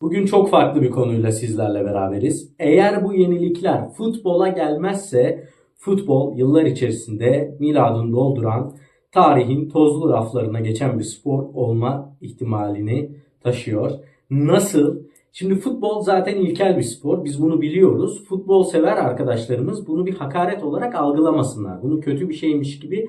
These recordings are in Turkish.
Bugün çok farklı bir konuyla sizlerle beraberiz. Eğer bu yenilikler futbola gelmezse futbol yıllar içerisinde miladını dolduran tarihin tozlu raflarına geçen bir spor olma ihtimalini taşıyor. Nasıl? Şimdi futbol zaten ilkel bir spor. Biz bunu biliyoruz. Futbol sever arkadaşlarımız bunu bir hakaret olarak algılamasınlar. Bunu kötü bir şeymiş gibi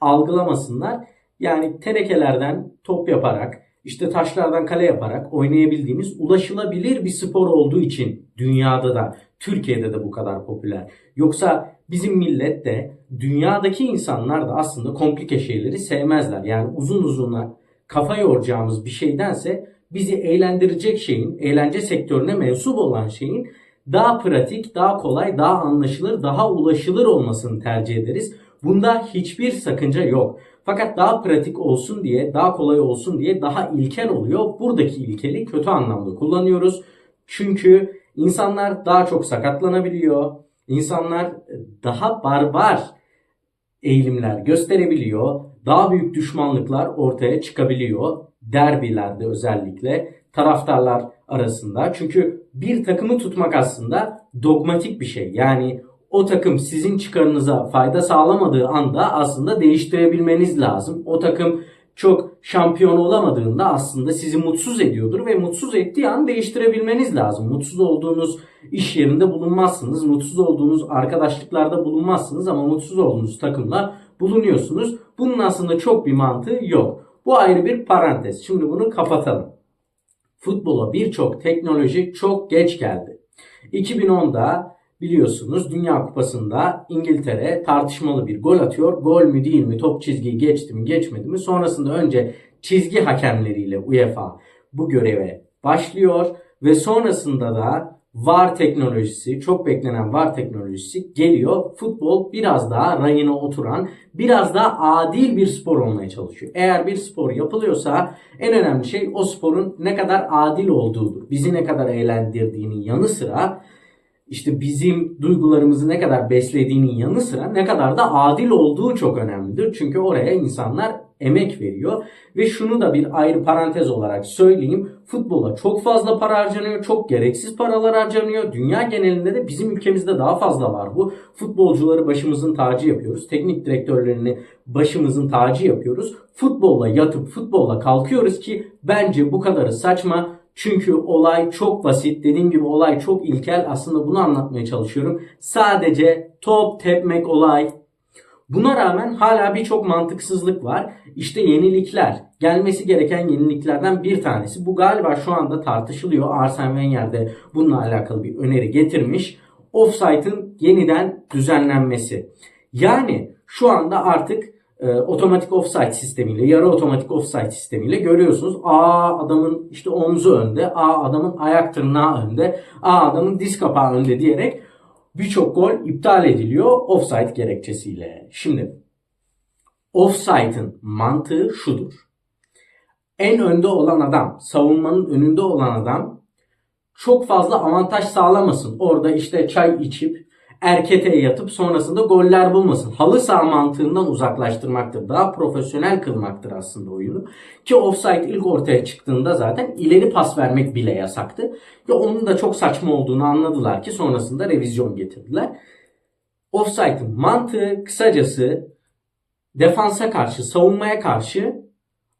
algılamasınlar. Yani tenekelerden top yaparak, işte taşlardan kale yaparak oynayabildiğimiz ulaşılabilir bir spor olduğu için dünyada da Türkiye'de de bu kadar popüler. Yoksa bizim millet de dünyadaki insanlar da aslında komplike şeyleri sevmezler. Yani uzun uzun kafa yoracağımız bir şeydense bizi eğlendirecek şeyin, eğlence sektörüne mensup olan şeyin daha pratik, daha kolay, daha anlaşılır, daha ulaşılır olmasını tercih ederiz. Bunda hiçbir sakınca yok. Fakat daha pratik olsun diye, daha kolay olsun diye daha ilkel oluyor. Buradaki ilkeli kötü anlamda kullanıyoruz. Çünkü insanlar daha çok sakatlanabiliyor. İnsanlar daha barbar eğilimler gösterebiliyor. Daha büyük düşmanlıklar ortaya çıkabiliyor. Derbilerde özellikle taraftarlar arasında. Çünkü bir takımı tutmak aslında dogmatik bir şey. Yani o takım sizin çıkarınıza fayda sağlamadığı anda aslında değiştirebilmeniz lazım. O takım çok şampiyon olamadığında aslında sizi mutsuz ediyordur ve mutsuz ettiği an değiştirebilmeniz lazım. Mutsuz olduğunuz iş yerinde bulunmazsınız. Mutsuz olduğunuz arkadaşlıklarda bulunmazsınız ama mutsuz olduğunuz takımla bulunuyorsunuz. Bunun aslında çok bir mantığı yok. Bu ayrı bir parantez. Şimdi bunu kapatalım. Futbola birçok teknoloji çok geç geldi. 2010'da biliyorsunuz Dünya Kupası'nda İngiltere tartışmalı bir gol atıyor. Gol mü değil mi? Top çizgiyi geçti mi geçmedi mi? Sonrasında önce çizgi hakemleriyle UEFA bu göreve başlıyor ve sonrasında da VAR teknolojisi, çok beklenen VAR teknolojisi geliyor. Futbol biraz daha rayına oturan, biraz daha adil bir spor olmaya çalışıyor. Eğer bir spor yapılıyorsa en önemli şey o sporun ne kadar adil olduğudur. Bizi ne kadar eğlendirdiğinin yanı sıra işte bizim duygularımızı ne kadar beslediğinin yanı sıra ne kadar da adil olduğu çok önemlidir. Çünkü oraya insanlar emek veriyor. Ve şunu da bir ayrı parantez olarak söyleyeyim. Futbola çok fazla para harcanıyor. Çok gereksiz paralar harcanıyor. Dünya genelinde de bizim ülkemizde daha fazla var bu. Futbolcuları başımızın tacı yapıyoruz. Teknik direktörlerini başımızın tacı yapıyoruz. Futbolla yatıp futbolla kalkıyoruz ki bence bu kadarı saçma. Çünkü olay çok basit. Dediğim gibi olay çok ilkel. Aslında bunu anlatmaya çalışıyorum. Sadece top tepmek olay. Buna rağmen hala birçok mantıksızlık var. İşte yenilikler. Gelmesi gereken yeniliklerden bir tanesi. Bu galiba şu anda tartışılıyor. Arsene Wenger de bununla alakalı bir öneri getirmiş. Offside'ın yeniden düzenlenmesi. Yani şu anda artık e, otomatik offside sistemiyle, yarı otomatik offside sistemiyle görüyorsunuz. A adamın işte omzu önde, A adamın ayak tırnağı önde, A adamın diz kapağı önde diyerek birçok gol iptal ediliyor offside gerekçesiyle. Şimdi offside'ın mantığı şudur. En önde olan adam, savunmanın önünde olan adam çok fazla avantaj sağlamasın. Orada işte çay içip erkete yatıp sonrasında goller bulmasın. Halı saha mantığından uzaklaştırmaktır. Daha profesyonel kılmaktır aslında oyunu. Ki offside ilk ortaya çıktığında zaten ileri pas vermek bile yasaktı. Ve onun da çok saçma olduğunu anladılar ki sonrasında revizyon getirdiler. Offside'ın mantığı kısacası defansa karşı, savunmaya karşı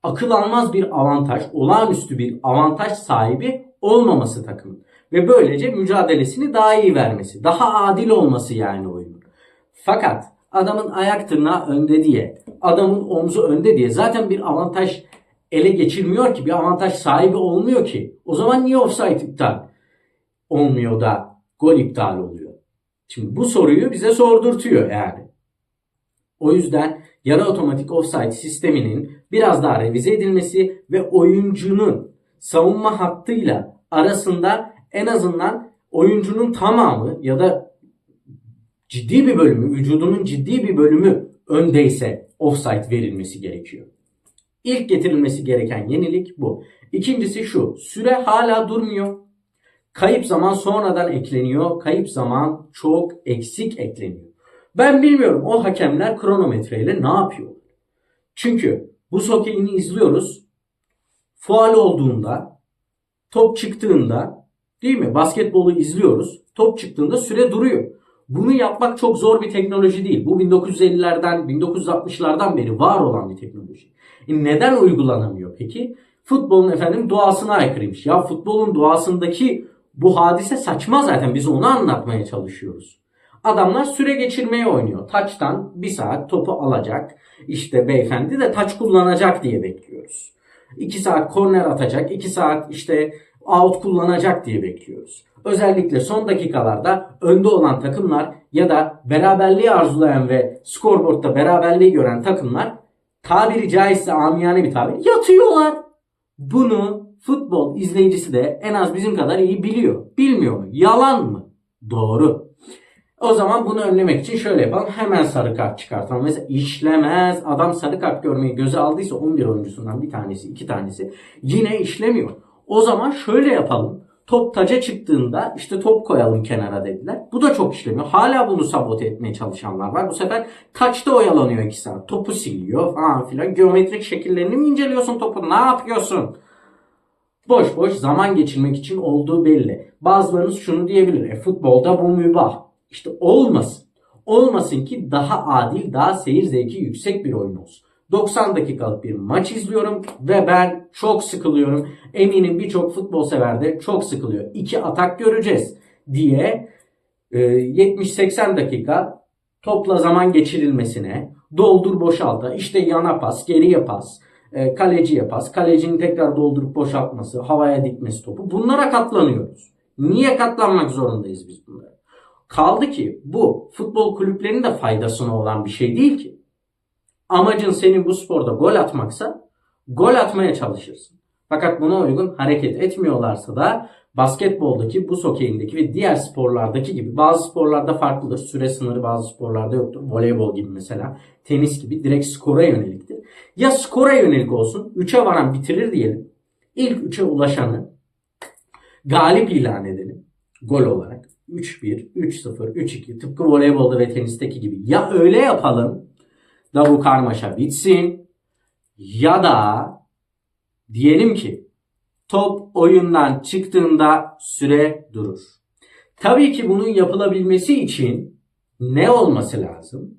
akıl almaz bir avantaj, olağanüstü bir avantaj sahibi olmaması takımın. Ve böylece mücadelesini daha iyi vermesi. Daha adil olması yani oyunun. Fakat adamın ayak tırnağı önde diye, adamın omzu önde diye zaten bir avantaj ele geçirmiyor ki, bir avantaj sahibi olmuyor ki. O zaman niye offside iptal olmuyor da gol iptal oluyor? Şimdi bu soruyu bize sordurtuyor yani. O yüzden yarı otomatik offside sisteminin biraz daha revize edilmesi ve oyuncunun savunma hattıyla arasında en azından oyuncunun tamamı ya da ciddi bir bölümü, vücudunun ciddi bir bölümü öndeyse offside verilmesi gerekiyor. İlk getirilmesi gereken yenilik bu. İkincisi şu. Süre hala durmuyor. Kayıp zaman sonradan ekleniyor. Kayıp zaman çok eksik ekleniyor. Ben bilmiyorum o hakemler kronometreyle ne yapıyor? Çünkü bu hokeyini izliyoruz. Fual olduğunda top çıktığında değil mi? Basketbolu izliyoruz. Top çıktığında süre duruyor. Bunu yapmak çok zor bir teknoloji değil. Bu 1950'lerden, 1960'lardan beri var olan bir teknoloji. E neden uygulanamıyor peki? Futbolun efendim doğasına aykırıymış. Ya futbolun doğasındaki bu hadise saçma zaten. Biz onu anlatmaya çalışıyoruz. Adamlar süre geçirmeye oynuyor. Taçtan bir saat topu alacak. İşte beyefendi de taç kullanacak diye bekliyoruz. 2 saat korner atacak. 2 saat işte out kullanacak diye bekliyoruz. Özellikle son dakikalarda önde olan takımlar ya da beraberliği arzulayan ve skorboardta beraberliği gören takımlar tabiri caizse amiyane bir tabir yatıyorlar. Bunu futbol izleyicisi de en az bizim kadar iyi biliyor. Bilmiyor mu? Yalan mı? Doğru. O zaman bunu önlemek için şöyle yapalım. Hemen sarı kart çıkartalım. Mesela işlemez. Adam sarı kart görmeyi göze aldıysa 11 oyuncusundan bir tanesi, iki tanesi yine işlemiyor. O zaman şöyle yapalım. Top taca çıktığında işte top koyalım kenara dediler. Bu da çok işlemiyor. Hala bunu sabote etmeye çalışanlar var. Bu sefer taçta oyalanıyor 2 saat. Topu siliyor falan filan. Geometrik şekillerini mi inceliyorsun topu? Ne yapıyorsun? Boş boş zaman geçirmek için olduğu belli. Bazılarınız şunu diyebilir. E, futbolda bu mübah. İşte olmasın. Olmasın ki daha adil, daha seyir zevki yüksek bir oyun olsun. 90 dakikalık bir maç izliyorum ve ben çok sıkılıyorum. Eminim birçok futbol sever de çok sıkılıyor. İki atak göreceğiz diye 70-80 e, dakika topla zaman geçirilmesine, doldur boşalta, işte yana pas, geriye pas, e, kaleciye pas, kalecinin tekrar doldurup boşaltması, havaya dikmesi topu. Bunlara katlanıyoruz. Niye katlanmak zorundayız biz bunlara? Kaldı ki bu futbol kulüplerinin de faydasına olan bir şey değil ki. Amacın senin bu sporda gol atmaksa gol atmaya çalışırsın. Fakat buna uygun hareket etmiyorlarsa da basketboldaki, bu okeyindeki ve diğer sporlardaki gibi bazı sporlarda farklıdır. Süre sınırı bazı sporlarda yoktur. Voleybol gibi mesela, tenis gibi direkt skora yöneliktir. Ya skora yönelik olsun, 3'e varan bitirir diyelim. İlk 3'e ulaşanı galip ilan edelim gol olarak. 3-1, 3-0, 3-2 tıpkı voleybolda ve tenisteki gibi. Ya öyle yapalım da bu karmaşa bitsin ya da diyelim ki top oyundan çıktığında süre durur. Tabii ki bunun yapılabilmesi için ne olması lazım?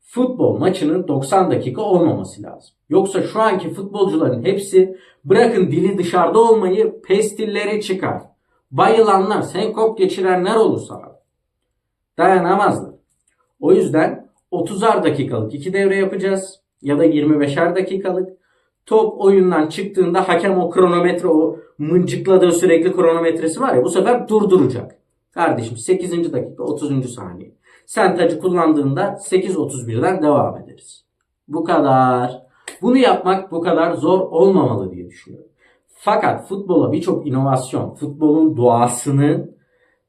Futbol maçının 90 dakika olmaması lazım. Yoksa şu anki futbolcuların hepsi bırakın dili dışarıda olmayı pestilleri çıkar. Bayılanlar, senkop geçirenler olursa. Dayanamazlar. O yüzden 30'ar dakikalık iki devre yapacağız. Ya da 25'er dakikalık. Top oyundan çıktığında hakem o kronometre o mıncıkladığı sürekli kronometresi var ya bu sefer durduracak. Kardeşim 8. dakika 30. saniye. Sen tacı kullandığında 8.31'den devam ederiz. Bu kadar. Bunu yapmak bu kadar zor olmamalı diye düşünüyorum. Fakat futbola birçok inovasyon, futbolun doğasını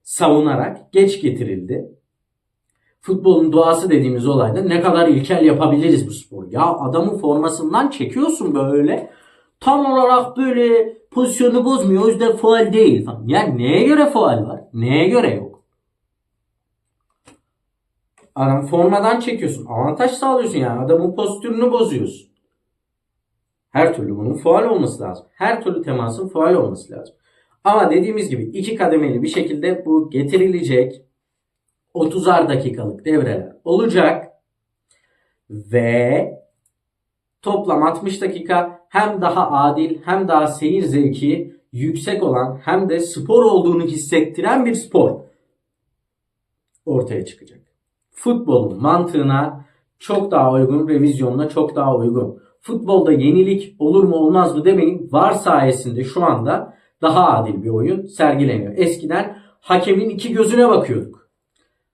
savunarak geç getirildi futbolun doğası dediğimiz olayda ne kadar ilkel yapabiliriz bu spor. Ya adamın formasından çekiyorsun böyle. Tam olarak böyle pozisyonu bozmuyor. O yüzden faal değil. Falan. Yani neye göre faal var? Neye göre yok? Adam formadan çekiyorsun. Avantaj sağlıyorsun yani. Adamın postürünü bozuyorsun. Her türlü bunun faal olması lazım. Her türlü temasın faal olması lazım. Ama dediğimiz gibi iki kademeli bir şekilde bu getirilecek. 30'ar dakikalık devreler olacak ve toplam 60 dakika hem daha adil hem daha seyir zevki yüksek olan hem de spor olduğunu hissettiren bir spor ortaya çıkacak. Futbolun mantığına çok daha uygun, revizyonuna çok daha uygun. Futbolda yenilik olur mu olmaz mı demeyin. Var sayesinde şu anda daha adil bir oyun sergileniyor. Eskiden hakemin iki gözüne bakıyorduk.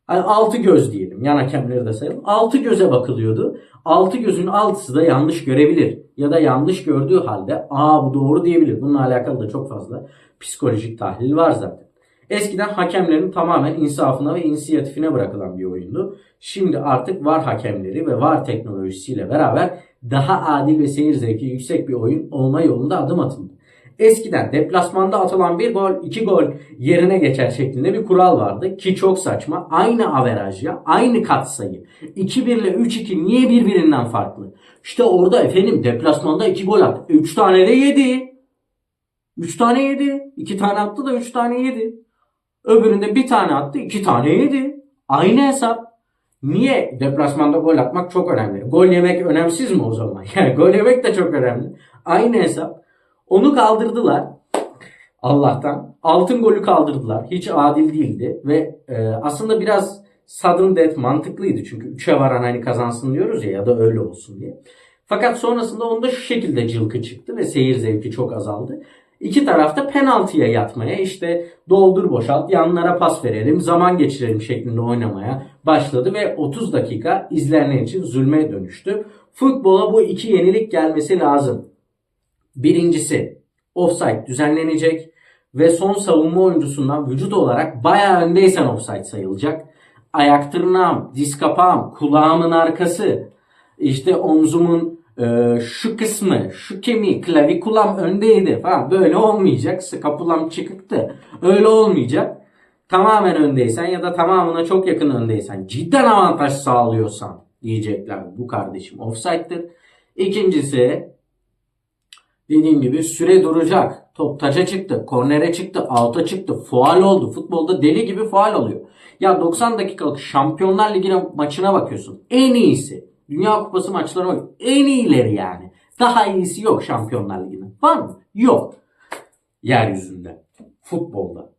Hani altı göz diyelim. Yan hakemleri de sayalım. Altı göze bakılıyordu. Altı gözün altısı da yanlış görebilir. Ya da yanlış gördüğü halde aa bu doğru diyebilir. Bununla alakalı da çok fazla psikolojik tahlil var zaten. Eskiden hakemlerin tamamen insafına ve inisiyatifine bırakılan bir oyundu. Şimdi artık var hakemleri ve var teknolojisiyle beraber daha adil ve seyir zevki yüksek bir oyun olma yolunda adım atıldı. Eskiden deplasmanda atılan bir gol, iki gol yerine geçer şeklinde bir kural vardı ki çok saçma. Aynı averajya, aynı katsayı. 2-1 ile 3-2 niye birbirinden farklı? İşte orada efendim deplasmanda iki gol attı. 3 tane de yedi. 3 tane yedi. 2 tane attı da 3 tane yedi. Öbüründe bir tane attı 2 tane yedi. Aynı hesap. Niye? Deplasmanda gol atmak çok önemli. Gol yemek önemsiz mi o zaman? Yani gol yemek de çok önemli. Aynı hesap. Onu kaldırdılar. Allah'tan. Altın golü kaldırdılar. Hiç adil değildi. Ve e, aslında biraz sudden death mantıklıydı. Çünkü 3'e varan hani kazansın diyoruz ya ya da öyle olsun diye. Fakat sonrasında onda şu şekilde cılkı çıktı ve seyir zevki çok azaldı. İki tarafta penaltıya yatmaya işte doldur boşalt yanlara pas verelim zaman geçirelim şeklinde oynamaya başladı ve 30 dakika izleyenler için zulme dönüştü. Futbola bu iki yenilik gelmesi lazım. Birincisi offside düzenlenecek ve son savunma oyuncusundan vücut olarak bayağı öndeysen offside sayılacak. Ayak tırnağım, diz kapağım, kulağımın arkası, işte omzumun e, şu kısmı, şu kemiği, klavikulam öndeydi falan. Böyle olmayacak. Skapulam çıkıktı. Öyle olmayacak. Tamamen öndeysen ya da tamamına çok yakın öndeysen, cidden avantaj sağlıyorsan diyecekler bu kardeşim offside'dır. İkincisi dediğim gibi süre duracak. Top taça çıktı, kornere çıktı, out'a çıktı, faal oldu. Futbolda deli gibi faal oluyor. Ya 90 dakikalık Şampiyonlar Ligi'ne maçına bakıyorsun. En iyisi. Dünya Kupası maçlarına bak. En iyileri yani. Daha iyisi yok Şampiyonlar Ligi'ne. Var mı? Yok. Yeryüzünde. Futbolda.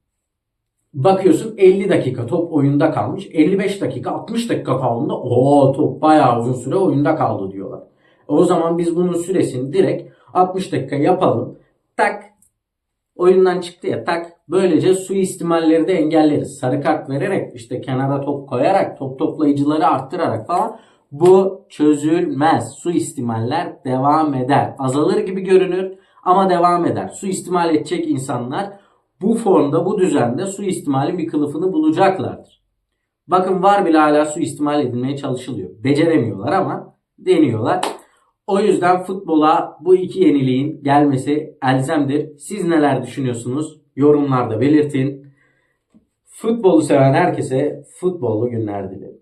Bakıyorsun 50 dakika top oyunda kalmış. 55 dakika 60 dakika kaldığında o top bayağı uzun süre oyunda kaldı diyorlar. O zaman biz bunun süresini direkt 60 dakika yapalım. Tak oyundan çıktı ya tak böylece suistimalleri de engelleriz. Sarı kart vererek işte kenara top koyarak top toplayıcıları arttırarak falan bu çözülmez. Suistimaller devam eder. Azalır gibi görünür ama devam eder. Suistimal edecek insanlar bu formda bu düzende suistimalin bir kılıfını bulacaklardır. Bakın var bile hala suistimal edilmeye çalışılıyor. Beceremiyorlar ama deniyorlar. O yüzden futbola bu iki yeniliğin gelmesi elzemdir. Siz neler düşünüyorsunuz? Yorumlarda belirtin. Futbolu seven herkese futbollu günler dilerim.